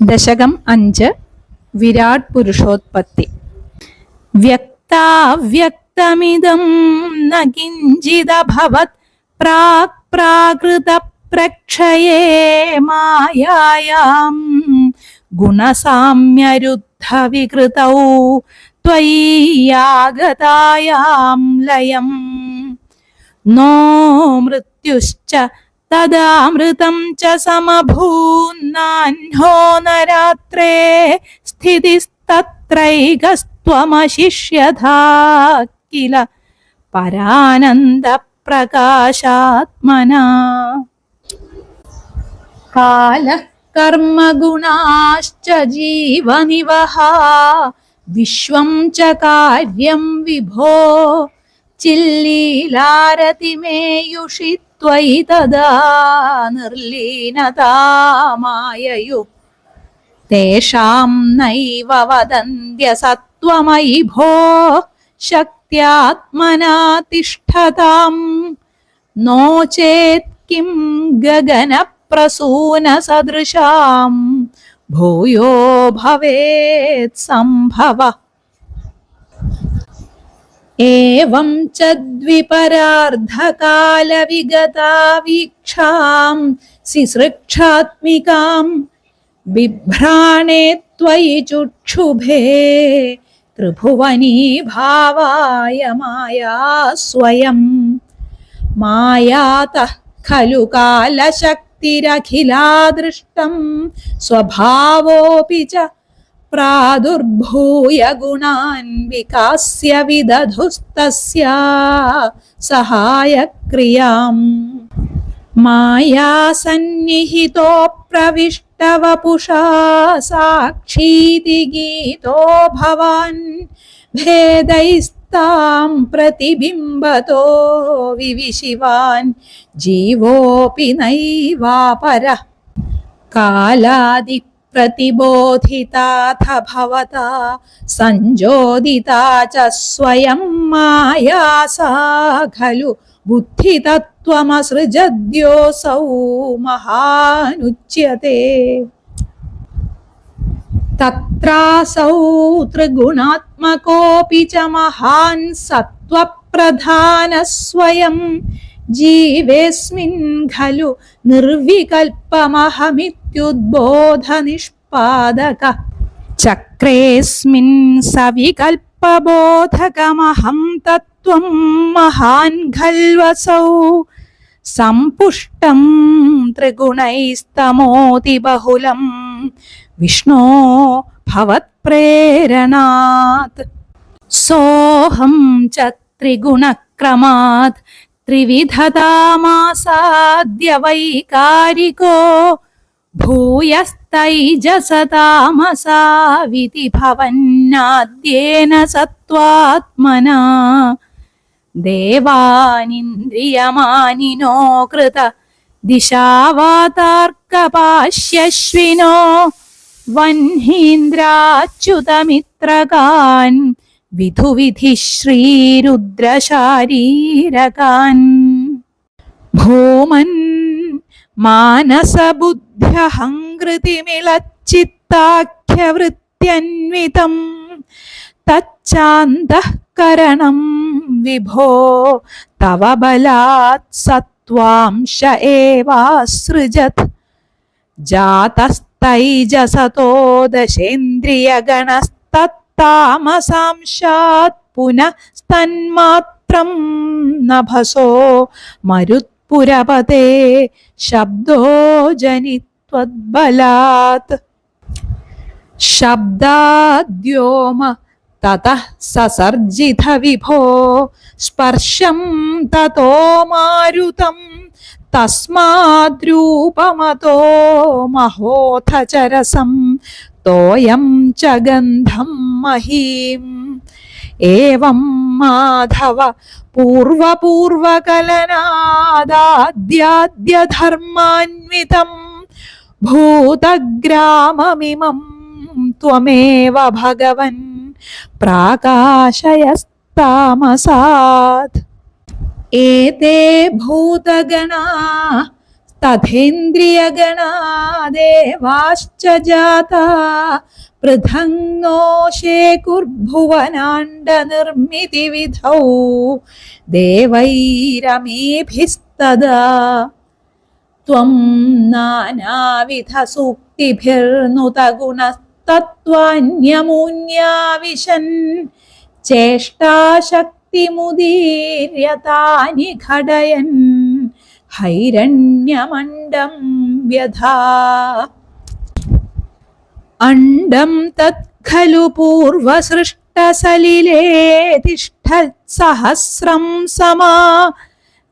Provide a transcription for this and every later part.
ദശകം അഞ്ച് വിരാട് പുരുഷോത്പത്തി വ്യക്താവ്യക്തമിതം ന കിഞ്ചിദഭവത് പ്രാക് പ്രാകൃത പ്രക്ഷയേ മായായാം ഗുണസാമ്യരുദ്ധ വികൃതൗ ത്വയ്യാഗതായാം ലയം नो मृत्युश्च तदामृतं च समभून्नाह्नो नरात्रे स्थितिस्तत्रैकस्त्वमशिष्यथा किल परानन्दप्रकाशात्मना। कालः कर्मगुणाश्च जीवनिवहा विश्वं च कार्यं विभो चिल्लीलारतिमेयुषि ത്വയിതദാ നിർലീനതാമായയു. തേഷാം നൈവ വദന്ത്യ സത്വമയി ഭോ ശക്ത്യാത്മനാ തിഷ്ഠതാം നോ ചേത് കിം ഗഗനപ്രസൂന സദൃശാം ഭൂയോ ഭവേത് സംഭവ एवं च द्विपरार्धकालविगता वीक्षां सिसृक्षात्मिकां बिभ्राणे त्वयि चुक्षुभे त्रिभुवनी भावाय माया स्वयं। मायातः खलु कालशक्तिरखिला दृष्टं स्वभावोऽपि च प्रादुर्भूय गुणान् विकास्य विदधुस्तस्या सहायक्रियाम्। मायासन्निहितो प्रविष्टवपुषा साक्षीति गीतो भवान् भेदैस्तां प्रतिबिम्बतो विविशिवान् जीवोऽपि नैवापरः। कालादि प्रतिबोधिताथ भवता सञ्जोदिता च स्वयं माया सा, खलु बुद्धितत्त्वमसृजद्योऽसौ महानुच्यते। तत्रासौ त्रिगुणात्मकोऽपि च महान् सत्त्वप्रधानः जीवेऽस्मिन् खलु निर्विकल्पमहमित्युद्बोधनिष्पादकः। चक्रेऽस्मिन् सविकल्पबोधकमहं तत्त्वं महान् खल्वसौ। सम्पुष्टं त्रिगुणैस्तमोतिबहुलं विष्णो भवत्प्रेरणात्। सोऽहं च त्रिगुणक्रमात्। त्रिविधतामासाद्य वैकारिको भूयस्तैजसतामसाविति भवन्नाद्येन सत्त्वात्मना। देवानिन्द्रियमानिनो कृत दिशावातार्कपाश्यश्विनो वह्नीन्द्राच्युतमित्रकान् വിധുവിധി ശ്രീരുദ്രശാരീരകാൻ ഭൂമൻ മാനസബുദ്ധ്യഹങ്കൃതിമിളച്ചിത്താഖ്യവൃത്യന്വിതം തച്ചാന്തഃകരണം വിഭോ. തവ ബലാത് സത്വാംശ ഏവാസൃജത്. ജാതസ്തൈജസതോ ദശേന്ദ്രിയഗണസ്തത് താമസാംശാത് പുനസ്തന്മാത്രം നഭസോ മരുത്പുരപതേ ശബ്ദോ ജനിത്വദ്ബലാത്. ശബ്ദാദ്യോമ തതഃ സസർജിത വിഭോ സ്പർശം തതോ മാരുതം തസ്മാദ്രൂപമതോ മഹോധചരസം. तोयं च गन्धं महीम् एवं माधव पूर्वपूर्वकलनादाद्याद्यधर्मान्वितं भूतग्राममिमं त्वमेव भगवन् प्राकाशयस्तामसात्। एते भूतगणा തഥേന്ദ്രിയഗണാദേവാശ്ച ജാതാ പൃഥങ്നോ ശേകുർഭുവനാണ്ടനിർമ്മിതിവിധൗ ദേവൈരമേഭിസ്തദാ त्वं नानाविधसूक्तिभिर्नुतगुणस्तत्त्वान्यमून्याविशन् चेष्टाशक्तिमुदीर्यतानि घडयन् താനി ഘടയൻ ഹൈരണ്യമണ്ഡം വ്യഥാ അണ്ഡം തത് ഖലു പൂർവസൃഷ്ടസലിലേ തിഷ്ഠത്സഹസ്രം സമാ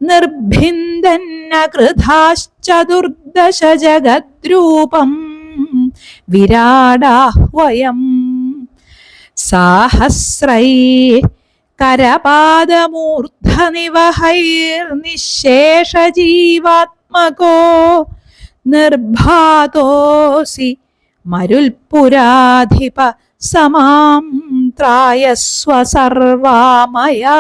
നിർഭിന്ദന്നകൃതാശ്ചതുർദശ ജഗദ്രൂപം വിരാടാഹ്വയം സാഹസ്രൈ കരപാദമൂർധനിവഹൈർനിശേഷജീവാത്മകോ നിർഭാതോസി മരുൽപുരാധിപ സമാം ത്രായസ്വ സർവാമയാത്.